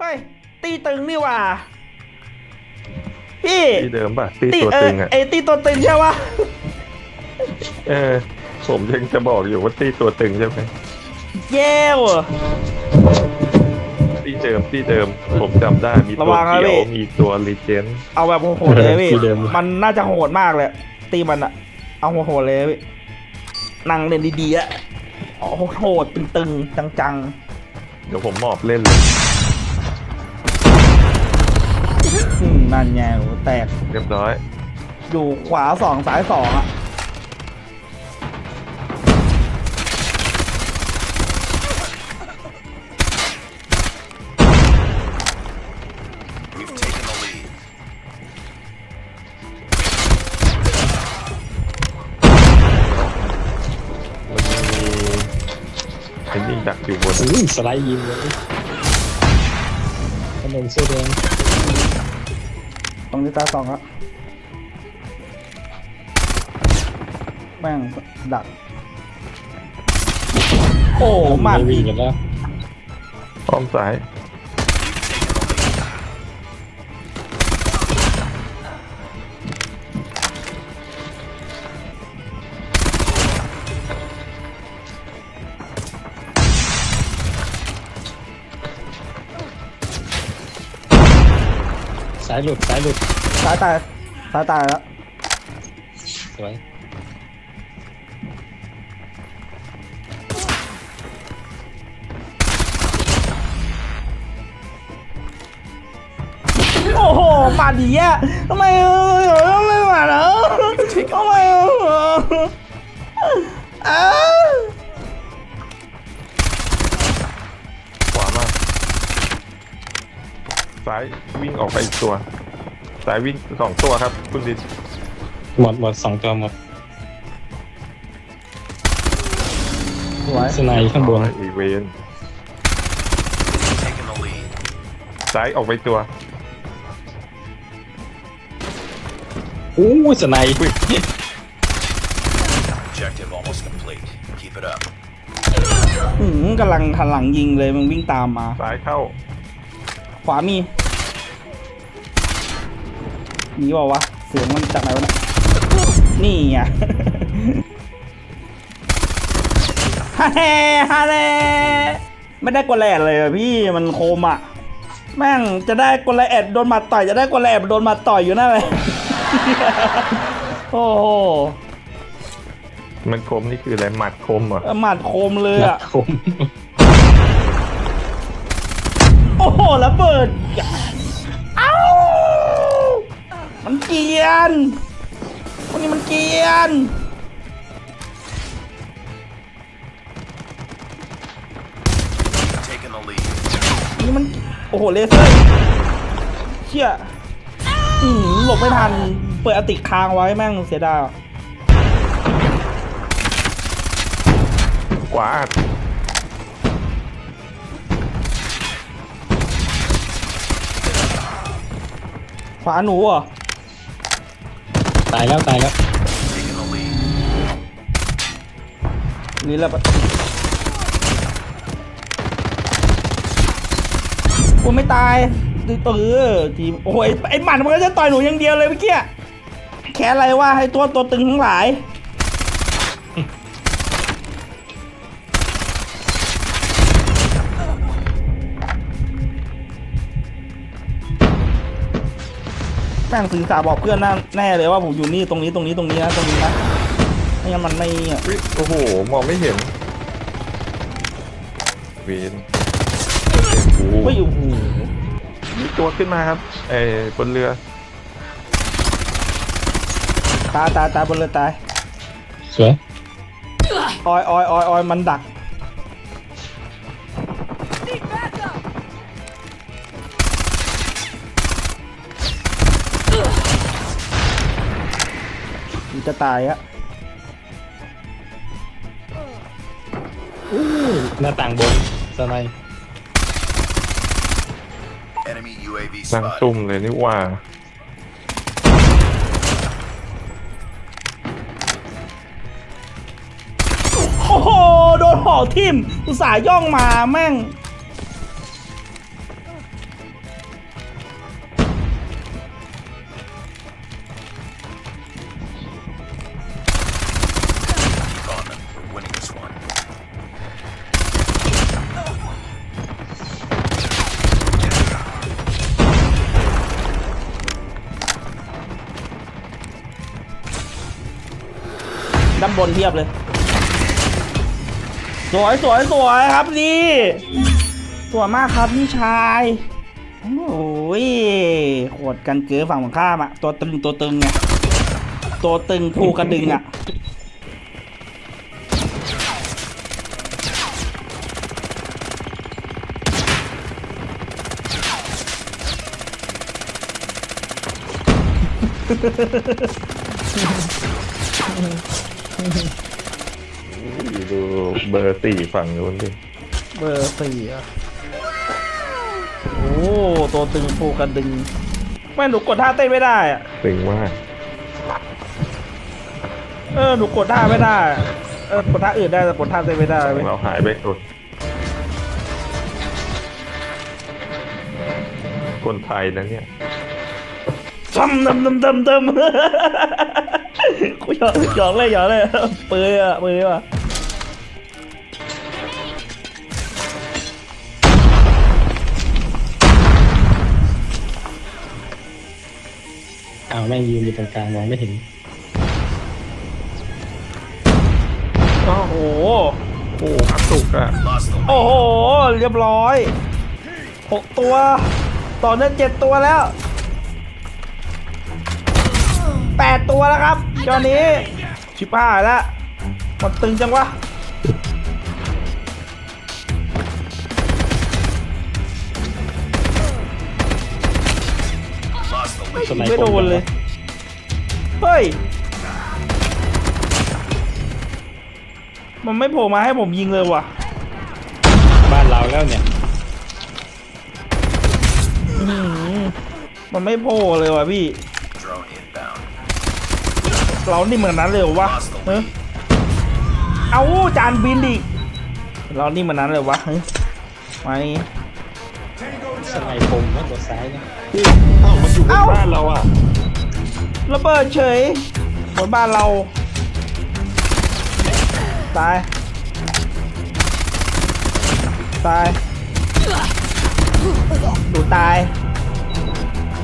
เฮ้ยตีตึงนี่หว่า พี่ที่เดิมป่ะตีตีตัวเอตึองอะไอตีตัวตึงใช่ปะเออ ผมยังจะบอกอยู่ว่าตีตัวตึงใช่ไหมแย่ว่ะ ตีเดิมตีเดิม ผมจำได้มีระตัววังนะเขียวพี่มีตัวรีเจนเอาแบบโหดๆเลยพี่ ที่เดิม มันน่าจะโหดมากเลย ตีมันอะเอาโหดๆเลยพี่นั่งเล่นดีๆอะเอาโหดๆตึงๆจังเดี๋ยวผมมอบเล่นเลยๆ อืมนั่นไงโหแตก เรียบร้อย อยู่ขวาสองซ้ายสองอะมันมีไอ้นี่ดักอยู่บนอุ้ยสไลด์ยิงเลยขนมเสื้อแดงต รงนี้ตาสองอะแม่งดัก โอ้มาดไม่วิ่อีงกกันแล้ว อ้อมซ้าย สายหลุดสายหลุดซ้ายตายซ้ายตายแล้วสวยโอ้โหมาดีอะทำไมเออไม่มาแล้วทำไมเออเออ ซ้ายวิ่งออกไปอีกตัว ซ้ายวิ่งสองตัวครับ คุณดิษหมดหมดสองตัวหมดสวยสไนด์ข้างบน อีเวนซ้ายออกไปตัว อู้สไนด์ Objective almost complete. Keep it up. หืมกำลังทันหลังยิงเลยมึงวิ่งตามมา ซ้ายเข้า ขวามี มีเปล่าวะ เสียงมันจากไหนวะเนี่ยนี่ไงฮ่าแฮ่ฮ่าแฮ่ไม่ได้กดแลดเลยอะพี่มันโคมอะ แม่งจะได้กดแลดโดนหมัดต่อยจะได้กดแลดโดนหมัดต่อยอยู่นั่นเลยโอ้โหมันคมนี่คืออะไรหมัดคมเหรอหมัดโคมเลยหนัอะกคม โอ้โหระเบิด เกรียนคนนี้มันเกรียน Taking the lead. นี่มัน โอ้โห เลเซอร์ เชี่ยอืมหลบไม่ทัน เปิดอติค้างไว้แม่งเสียดายว่ะขวาขวาหนูเหรอ ตายแล้วตายแล้ว Taking the lead. นี่แหละกูไม่ตายตื้อทีมโอ้ยไอ้หมันมันก็จะต่อยหนูอย่างเดียวเลยเมื่อกี้แค่อะไรว่าให้ตัวตัวตึงทั้งหลาย แม่งสื่อสารบอกเพื่อนน่าแน่เลยว่าผมอยู่นี่ตรงนี้ตรงนี้ตรงนี้นะตรงนี้นะไม่งั้นมันไม่อะอุ๊ยโอ้โห มองไม่เห็น เวนโอ้โหเฮ้ยโอ้โหมีตัวขึ้นมาครับ เอ้บนเรือ ตายตายตายบนเรือตายสวย ออยออยออยออยมันดัก จะตายอะอู้หน้าต่างบนสไนด์ Enemy UAV นั่ง spotted. ซุ่มเลยนี่ว่า โอ้โห โดนหอกทิ่มอุตส่าห์ย่องมาแม่ง ด้านบนเทียบเลย สวยสวยสวยครับนี่สวยมากครับพี่ชายโอ้ยโหดกันเกือฝั่งของข้ามอะตัวตึงตัวตึงไงตัวตึงผูกระดึงอะ ดูเบอร์สี่ฝั่งนู้นดิเบอร์สี่อะโอ้ตัวตึงผูกระดึงไม่หนูกดท่าเต้นไม่ได้อะตึงมากเออหนูกดท่าไม่ได้อะเออกดท่าอื่นได้แต่กดท่าเต้นไม่ได้ขเว้อยงเราหายไปสุดคนไทยนะเนี่ยดำดำดำดำดำ กูหยอกหยอกเลยหยอกเลยเปื่อยอะเปื่อยว่ะอ้าวแม่งยืนอยู่ตรงกลางมองไม่เห็นโอ้โหโอ้กระตุกอะ Lost the โอ้ lead. โห เรียบร้อยหกตัว ต่อเนื่องเจ็ดตัวแล้ว แปดตัวแล้วครับตอนนี้ชิบหายแล้วมันตึงจังวะ Lost the lead. สไนไม่เปอโดร์นเลย เฮ้ย มันไม่โผล่มาให้ผมยิงเลยว่ะ บ้านเราแล้วเนี่ยอื้อหือมันไม่โผล่เลยว่ะพี่ Drone inbound. เรานี่เหมือนนั้นเลยเหรอวะ Lost the เฮ้ย lead. เอาจานบินดิเรานี่เหมือนนั้นเลยวะเฮ้ยมานี่สไนปมนะตัวซ้ายเนี่ยเอ้ามันอยู่บนเอ้าบ้านเราอะระเบิดเฉยบนบ้านเราตายตายดูตาย Lost the lead.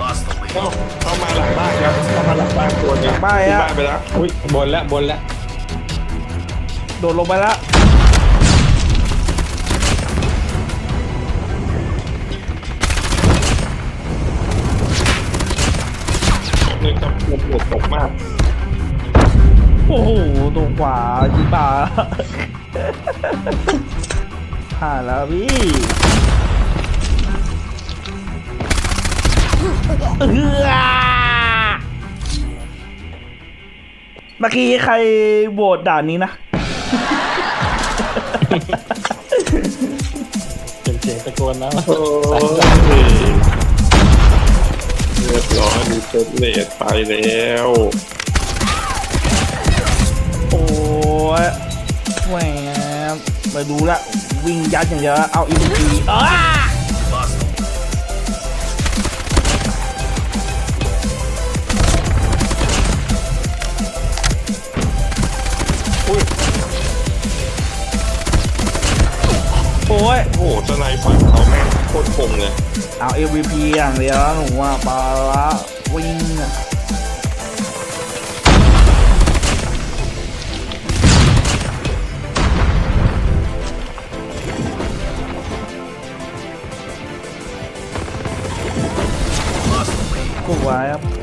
เอ้าเข้ามาหลังบ้านครับเข้ามาหลังบ้านตัวหนึงหลังบ้านที่อะ บ้านไปแล้วอุ้ยบนแล้วบนแล้วโดดลงไปแล้วหนึ่งกับปวดตกมากโอ้โหตรงขวายิงป่า ผ่านแล้วพี่ เออเมื่อกี้ใครโหวตด่านนี้นะ เป็นเสียงตะโกนนะโอ้ยเรียบร้อยมีเซตเลดไปแล้ว โอ้ยแหวบไปดูละ วิ่งยัดอย่างเดียวเอาอีพีอ้า อ้ยโอ้โหสไนฝั่งเขาแม่งโคตรคมเลยเอา MVP อย่างเดียวแล้วหนูว่าปลาละวิ่งอะกูไว้ครับ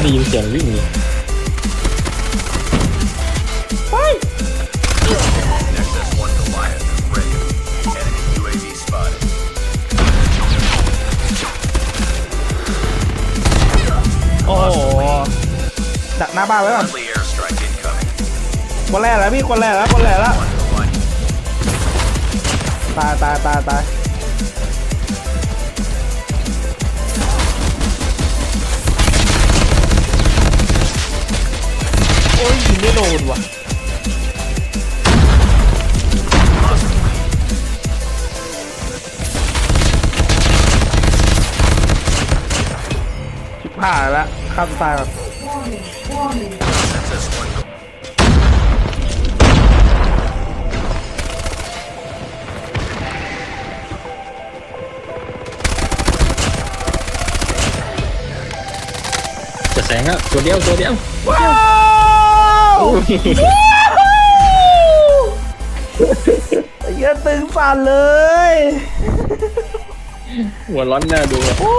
ไม่ได้ยินเสียงวิ่งเลยเฮ้ย Nexus 1 Goliath. Ready. Enemy UAV spotted. โอ้โหดักหน้าบ้านไว้ก่อนคนแรกแล้วพี่คนแรกแล้วคนแรกแล้วตายตายตายตาย ไม่โดนวะชิบหายละข้ามตายแบจะแสงอะตัวเดียวตัวเดียวว้าว ไอ้เหี้ยตึงสั่นเลยหัวร้อนหน้าดูอะโอ้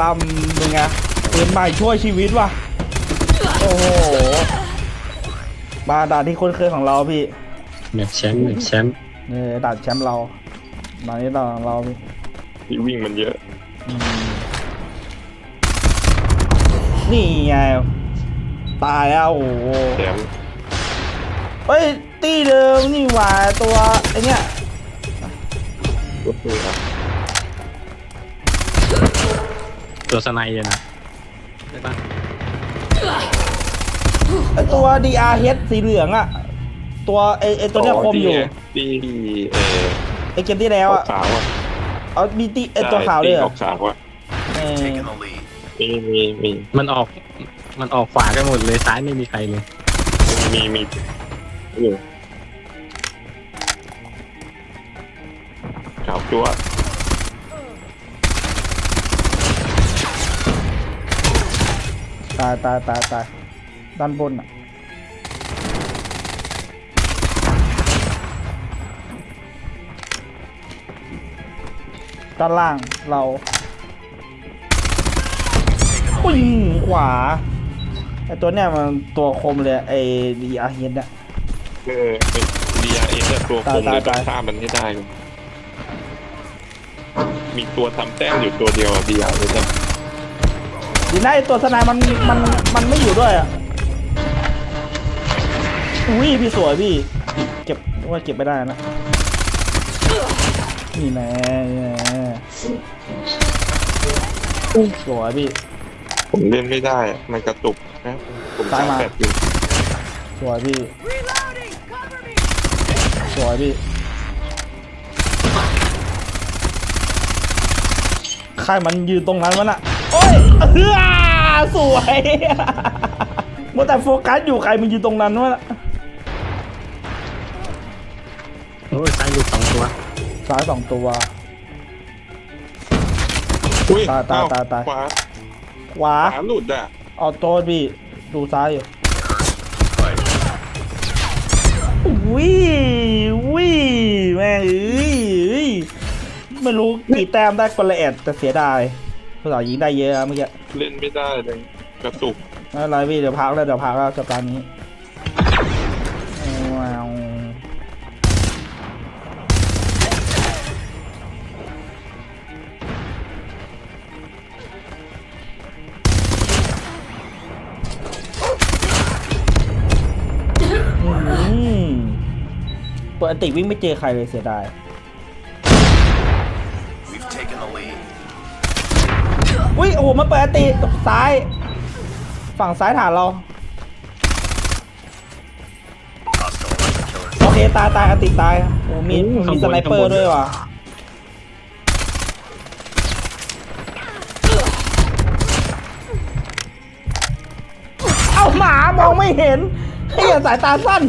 ลำเป็นไงปืนใหม่ช่วยชีวิตว่ะ โอ้โห มาด่านที่คุ้นเคยของเราพี่ แมปแชมป์แมปแชมป์นี่ด่านแชมป์เราด่านนี้ด่านของเราพี่ที่วิ่งมันเยอะอืมนี่ไง ตายแล้วโอ้โหแถมเฮ้ยตีเดิมนี่หว่าตัวไอเนี้ยก็คือครับตัวสไนเลยนะใช่ปะไอตัว DRH สีเหลืองอะตัวไอไอตัวเนี้ยคมอยู่ที่เออไอเกมที่แล้วอะขาวอะเอามีตีไอตัวขาวด้วยเหรอขาวอะ เออ Taking the lead. มีมีมีมันออก มันออกขวากันหมดเลยซ้ายไม่มีใครเลยมีมีเออขาวจั๊วตายตายตายตายด้านบนอะด้านล่างเรา ปุ้ยขวาไอตัวเนี้ยมันตัวคมเลยไอ DRH เนี่ย เออดีอาร์เอสตัวคมเลยตายตายต้องฆ่ามันให้ได้ มีตัวทำแต้มอยู่ตัวเดียวดีอาร์เอสดีนะไอตัวสนายมันมันมันไม่อยู่ด้วยอะอุ้ยพี่สวยพี่ เก็บว่าเก็บไม่ได้นะนี่แน่นี่แน่สวยพี่ ผมเล่นไม่ได้อะมันกระตุกนะผมซ้ายมาแปดอยู่สวยพี่สวยพี่ ใครมันยืนตรงนั้นวะน่ะ โอ้ยเฮ้อสวยมัวแต่โฟกัสอยู่ใครมันยืนตรงนั้นวะน่ะโอ้ยซ้ายหลุดสองตัวซ้ายสองตัว อุ้ยตายตายเอ้ตายตาย ขวา ขวาขวาหลุดอะเอาโต้พี่ดูซ้ายอยู่ Fight. วิวิแม่งเอ้ยเอ้ยไม่รู้กี่แต้มได้คนละแอดแต่เสียดายภาษายิงได้เยอะเมื่อกี้เล่นไม่ได้เลยกระตุกไม่เป็นไรพี่เดี๋ยวพักแล้วเดี๋ยวพักแล้วจากการนี้ ปกติวิ่งไม่เจอใครเลยเสียดาย We've taken the lead. อุ้ยโอ้โหมันเปิดอันติซ้าย ฝั่งซ้ายฐานเรา Hostile hunter killer. โอเคตายตายอันติตายโอ้มีมีสไนเปอร์ด้วยว่ะเอาหมามองไม่เห็นไอ้เหี้ยสายตาสั้น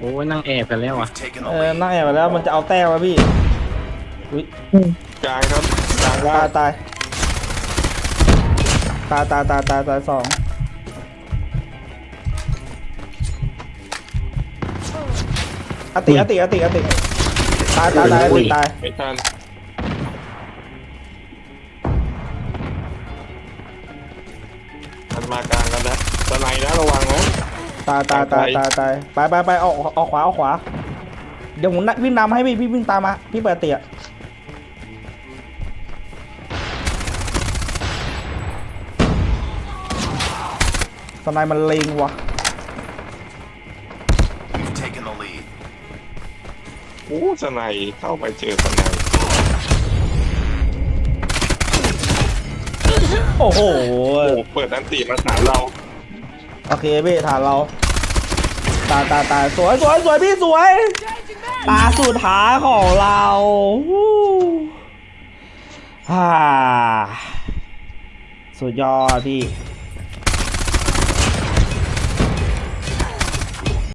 โอ้ยนั่งแอบกันแล้วอะ We've taken เอ the อ lead. นั่งแอบไปแล้วมันจะเอาแต้มวะพี่อุ้ยกลางครับกลางว่าตายตายตายตายตายตายตายสองอติอติอติอติตายตายตายอติตายไม่ทันมันมากลางกันนะสไนด์นะระวังนะ ตายตายตายตายตายไปไปไปออกออกขวาออกขวา เดี๋ยวผมนักวิ่งนำให้พี่พี่วิ่งตามมาพี่เปิดเตียสไนมันเลงว่ะ We've taken the lead. โอ้สไนด์เข้าไปเจอสไนด์โอ้โหโอ้เปิดอันตีมาถามเรา โอเคพี่ฐานเรา ตายตายตายสวยสวยสวยพี่สวยตาสุดท้ายของเราวู้ฮ่าสุดยอดพี่